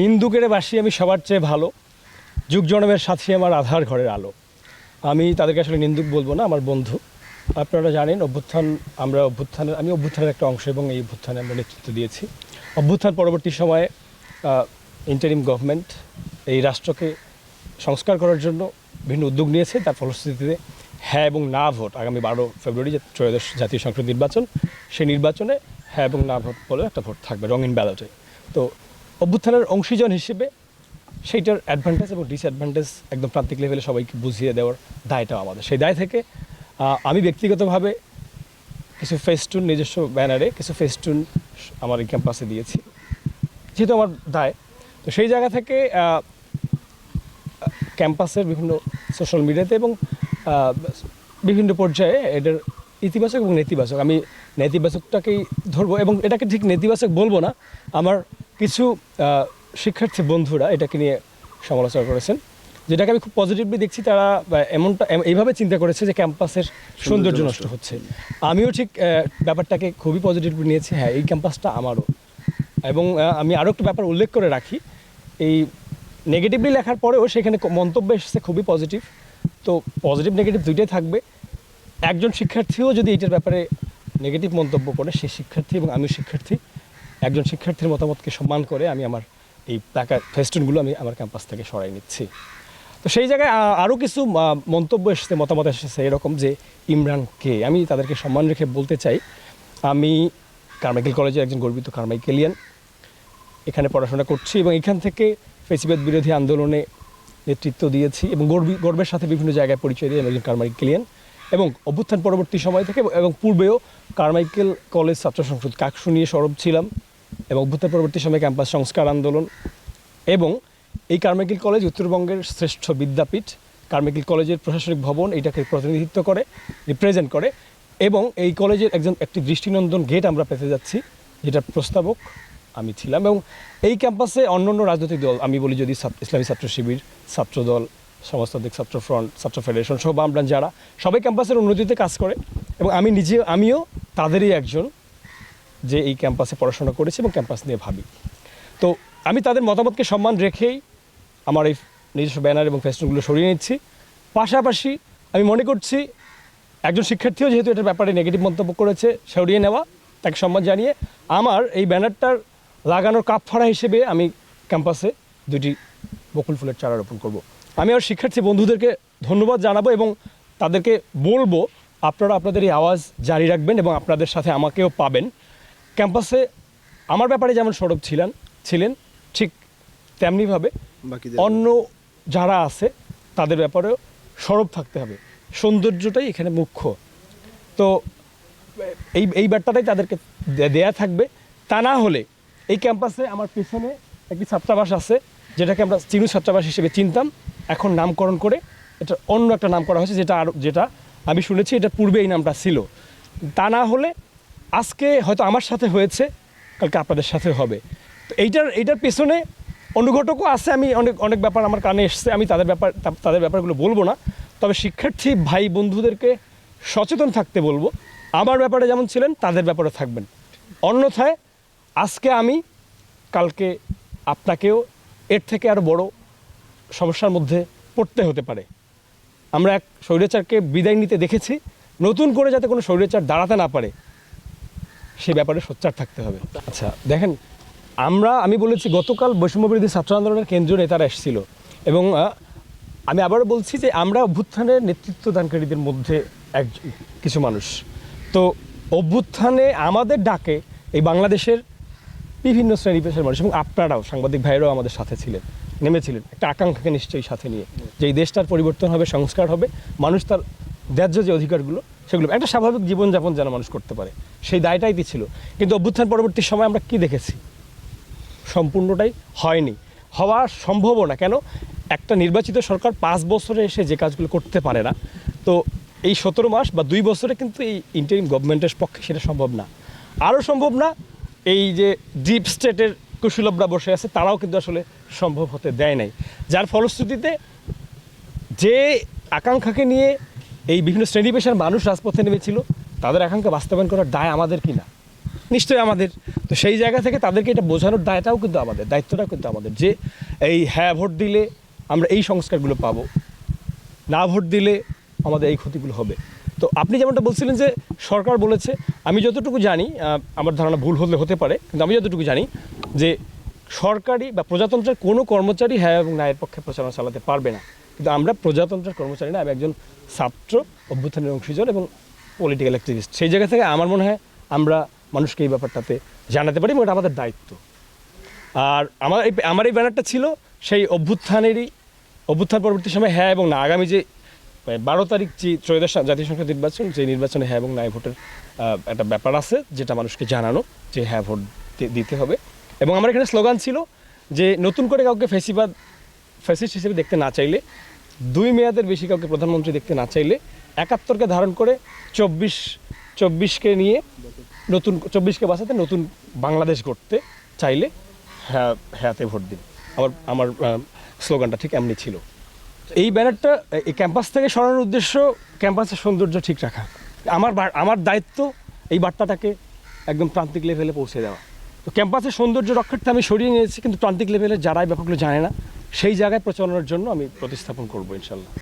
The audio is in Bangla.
নিন্দুকের বাসি আমি সবার চেয়ে ভালো, যুগ জনমের সাথী আমার আধার ঘরের আলো। আমি তাদেরকে আসলে নিন্দুক বলব না, আমার বন্ধু। আপনারা জানেন, অভ্যুত্থান আমরা অভ্যুত্থানের, আমি অভ্যুত্থানের একটা অংশ এবং এই অভ্যুত্থানে আমরা নেতৃত্ব দিয়েছি। অভ্যুত্থান পরবর্তী সময়ে ইন্টারিম গভর্নমেন্ট এই রাষ্ট্রকে সংস্কার করার জন্য বিভিন্ন উদ্যোগ নিয়েছে। তার ফলশ্রুতিতে হ্যাঁ এবং না ভোট। আগামী বারো ফেব্রুয়ারি ত্রয়োদশ জাতীয় সংসদ নির্বাচন, সেই নির্বাচনে হ্যাঁ এবং না ভোট বলে একটা ভোট থাকবে রঙিন ব্যালটে। তো অভ্যুত্থানের অংশীজন হিসেবে সেইটার অ্যাডভান্টেজ এবং ডিসঅ্যাডভান্টেজ একদম প্রান্তিক লেভেলে সবাইকে বুঝিয়ে দেওয়ার দায়টাও আমাদের। সেই দায় থেকে আমি ব্যক্তিগতভাবে কিছু ফেস্টুন নিজস্ব ব্যানারে কিছু ফেস্টুন আমার এই ক্যাম্পাসে দিয়েছি। যেহেতু আমার দায়, তো সেই জায়গা থেকে ক্যাম্পাসের বিভিন্ন সোশ্যাল মিডিয়াতে এবং বিভিন্ন পর্যায়ে এটার ইতিবাচক এবং নেতিবাচক, আমি নেতিবাচকটাকেই ধরবো এবং এটাকে ঠিক নেতিবাচক বলব না, আমার কিছু শিক্ষার্থী বন্ধুরা এটাকে নিয়ে সমালোচনা করেছেন যেটাকে আমি খুব পজিটিভলি দেখছি তারা এমনটা এইভাবে চিন্তা করেছে যে ক্যাম্পাসের সৌন্দর্য নষ্ট হচ্ছে। আমিও ঠিক ব্যাপারটাকে খুবই পজিটিভলি নিয়েছি। হ্যাঁ এই ক্যাম্পাসটা আমারও। এবং আমি আরও একটা ব্যাপার উল্লেখ করে রাখি এই নেগেটিভলি লেখার পরেও সেখানে মন্তব্য এসেছে খুবই পজিটিভ তো পজিটিভ নেগেটিভ দুইটাই থাকবে। একজন শিক্ষার্থীও যদি এটার ব্যাপারে নেগেটিভ মন্তব্য করে সে শিক্ষার্থী এবং আমি শিক্ষার্থী। একজন শিক্ষার্থীর মতামতকে সম্মান করে আমি আমার এই প্ল্যাকার ফেস্টুনগুলো আমি আমার ক্যাম্পাস থেকে সরাই নিচ্ছি। তো সেই জায়গায় আরও কিছু মন্তব্য এসেছে, মতামত এসেছে এরকম যে ইমরান কে আমি তাদেরকে সম্মান রেখে বলতে চাই। আমি কারমাইকেল কলেজের একজন গর্বিত কারমাইকেলিয়ান। এখানে পড়াশোনা করছি এবং এখান থেকে ফেসিবাদ বিরোধী আন্দোলনে নেতৃত্ব দিয়েছি এবং গর্বি, গর্বের সাথে বিভিন্ন জায়গায় পরিচয় দিয়ে একজন কারমাইকেলিয়ান এবং অভ্যুত্থান পরবর্তী সময় থেকে এবং পূর্বেও কারমাইকেল কলেজ ছাত্র সংসদ কাকসু নিয়ে সরব ছিলাম। এবং অভ্যুত্থান পরবর্তী সময়ে ক্যাম্পাস সংস্কার আন্দোলন এবং এই কার্মেকিল কলেজ উত্তরবঙ্গের শ্রেষ্ঠ বিদ্যাপীঠ, কার্মেকিল কলেজের প্রশাসনিক ভবন এটাকে প্রতিনিধিত্ব করে রিপ্রেজেন্ট করে এবং এই কলেজের একজন একটি দৃষ্টিনন্দন গেট আমরা পেতে যাচ্ছি, যেটার প্রস্তাবক আমি ছিলাম এবং এই ক্যাম্পাসে অন্য অন্য রাজনৈতিক দল, আমি বলি যদি ইসলামী ছাত্র শিবির ছাত্রদল সমাজতান্ত্রিক ছাত্র ফ্রন্ট ছাত্র ফেডারেশন সহ বামব্রাঞ্চ যারা, সবাই ক্যাম্পাসের উন্নতিতে কাজ করে এবং আমি নিজে, আমিও তাদেরই একজন যে এই ক্যাম্পাসে পড়াশোনা করেছি এবং ক্যাম্পাস নিয়ে ভাবি। তো আমি তাদের মতামতকে সম্মান রেখেই আমার এই নিজস্ব ব্যানার এবং ফেস্টুনগুলো সরিয়ে নিচ্ছি। পাশাপাশি আমি মনে করছি একজন শিক্ষার্থীও যেহেতু এটার ব্যাপারে নেগেটিভ মন্তব্য করেছে, সরিয়ে নেওয়া, তাকে সম্মান জানিয়ে আমার এই ব্যানারটার লাগানোর কাপ ফাড়া হিসেবে আমি ক্যাম্পাসে দুটি বকুল ফুলের চারা রোপণ করব। আমি আমার শিক্ষার্থী বন্ধুদেরকে ধন্যবাদ জানাব এবং তাদেরকে বলব, আপনারা আপনাদের এই আওয়াজ জারি রাখবেন এবং আপনাদের সাথে আমাকেও পাবেন। ক্যাম্পাসে আমার ব্যাপারে যেমন সরব ছিলেন ছিলেন ঠিক তেমনিভাবে অন্য যারা আছে তাদের ব্যাপারেও সরব থাকতে হবে। সৌন্দর্যটাই এখানে মুখ্য। তো এই এই বার্তাটাই তাদেরকে দেয়া থাকবে। তা না হলে এই ক্যাম্পাসে আমার পেছনে একটি ছাত্রাবাস আছে যেটাকে আমরা চিনু ছাত্রাবাস হিসেবে চিনতাম। এখন নামকরণ করে এটা অন্য একটা নাম করা হয়েছে যেটা আরও যেটা আমি শুনেছি এটা পূর্বে এই নামটা ছিল। তা না হলে আজকে হয়তো আমার সাথে হয়েছে, কালকে আপনাদের সাথে হবে। তো এইটার এইটার পেছনে অনুঘটকও আছে, আমি অনেক অনেক ব্যাপার আমার কানে এসছে, আমি তাদের ব্যাপার তাদের ব্যাপারগুলো বলব না। তবে শিক্ষার্থী, ভাই, বন্ধুদেরকে সচেতন থাকতে বলব, আমার ব্যাপারে যেমন ছিলেন, তাদের ব্যাপারে থাকবেন। অন্যথায়, আজকে আমি, কালকে আপনাকেও, এর থেকে আরও বড় সমস্যার মধ্যে পড়তে হতে পারে। আমরা এক স্বৈরাচারকে বিদায় নিতে দেখেছি, নতুন করে যাতে কোনো স্বৈরাচার দাঁড়াতে না পারে সে ব্যাপারে সোচ্চার থাকতে হবে। আচ্ছা দেখেন, আমরা, আমি বলেছি, গতকাল বৈষম্যবিরোধী ছাত্র আন্দোলনের কেন্দ্রীয় নেতারা এসেছিল এবং আমি আবারও বলছি যে আমরা অভ্যুত্থানের নেতৃত্ব দানকারীদের মধ্যে এক, কিছু মানুষ। তো অভ্যুত্থানে আমাদের ডাকে এই বাংলাদেশের বিভিন্ন শ্রেণি পেশার মানুষ এবং আপনারাও, সাংবাদিক ভাইয়েরাও আমাদের সাথে ছিলেন, নেমেছিলেন। একটা আকাঙ্ক্ষাকে নিশ্চয়ই সাথে নিয়ে যে এই দেশটার পরিবর্তন হবে, সংস্কার হবে, মানুষ তার ন্যায্য যে অধিকারগুলো সেগুলো। একটা স্বাভাবিক জীবনযাপন যেন মানুষ করতে পারে। সেই দায়টাই ছিল। কিন্তু অভ্যুত্থান পরবর্তী সময় আমরা কি দেখেছি? সম্পূর্ণটাই হয়নি। হওয়া সম্ভবও না। কেন? একটা নির্বাচিত সরকার পাঁচ বছরে এসে যে কাজগুলো করতে পারে না, তো এই সতেরো মাস বা দুই বছরে কিন্তু এই ইন্টারিম গভর্নমেন্টের পক্ষে সেটা সম্ভব না। আরও সম্ভব না, এই যে ডিপ স্টেটের কুশলভরা বসে আছে, তারাও কিন্তু আসলে সম্ভব হতে দেয় নাই। যার ফলশ্রুতিতে যে আকাঙ্ক্ষাকে নিয়ে এই বিভিন্ন শ্রেণি পেশার মানুষ রাজপথে নেমেছিল, তাদের আকাঙ্ক্ষা বাস্তবায়ন করার দায় আমাদের কি না? নিশ্চয়ই আমাদের। তো সেই জায়গা থেকে তাদেরকে এটা বোঝানোর দায়টাও কিন্তু আমাদের, দায়িত্বটাও কিন্তু আমাদের যে এই হ্যাঁ ভোট দিলে আমরা এই সংস্কারগুলো পাবো, না ভোট দিলে আমাদের এই ক্ষতিগুলো হবে। তো আপনি যেমনটা বলছিলেন যে সরকার বলেছে, আমি যতটুকু জানি আমার ধারণা ভুল হলে হতে পারে, কিন্তু আমি যতটুকু জানি যে সরকারি বা প্রজাতন্ত্রের কোনো কর্মচারী হ্যাঁ এবং নায়ের পক্ষে প্রচারণা চালাতে পারবে না। কিন্তু আমরা প্রজাতন্ত্রের কর্মচারী না, আমি একজন ছাত্র, অভ্যুত্থানের অংশীজন এবং পলিটিক্যাল অ্যাক্টিভিস্ট সেই জায়গা থেকে আমার মনে হয় আমরা মানুষকে এই ব্যাপারটাতে জানাতে পারি এবং এটা আমাদের দায়িত্ব। আর আমার এই আমার এই ব্যানারটা ছিল সেই অভ্যুত্থানেরই, অভ্যুত্থান পরবর্তী সময় হ্যাঁ এবং না। আগামী যে বারো তারিখ যে ত্রয়োদশ জাতীয় সংসদ নির্বাচন, যে নির্বাচনে হ্যাঁ এবং না ভোটের একটা ব্যাপার আছে যেটা মানুষকে জানানো যে হ্যাঁ ভোট দিতে হবে। এবং আমার এখানে স্লোগান ছিল যে নতুন করে কাউকে ফেসিবাদ ফ্যাসিস্ট হিসেবে দেখতে না চাইলে, দুই মেয়াদের বেশি কাউকে প্রধানমন্ত্রী দেখতে না চাইলে একাত্তরকে ধারণ করে চব্বিশ, চব্বিশকে নিয়ে নতুন, চব্বিশকে বাঁচাতে নতুন বাংলাদেশ গড়তে চাইলে হ্যাঁ হ্যাঁতে ভোট দিন। আমার আমার স্লোগানটা ঠিক এমনি ছিল। এই ব্যানারটা, এই ক্যাম্পাস থেকে সরানোর উদ্দেশ্য ক্যাম্পাসের সৌন্দর্য ঠিক রাখা। আমার আমার দায়িত্ব এই বার্তাটাকে একদম প্রান্তিক লেভেলে পৌঁছে দেওয়া। তো ক্যাম্পাসের সৌন্দর্য রক্ষার্থে আমি সরিয়ে নিয়েছি, কিন্তু প্রান্তিক লেভেলে যারা ব্যাপারগুলো জানে না সেই জায়গায় প্রচলনের জন্য আমি প্রতিস্থাপন করব ইনশাল্লাহ।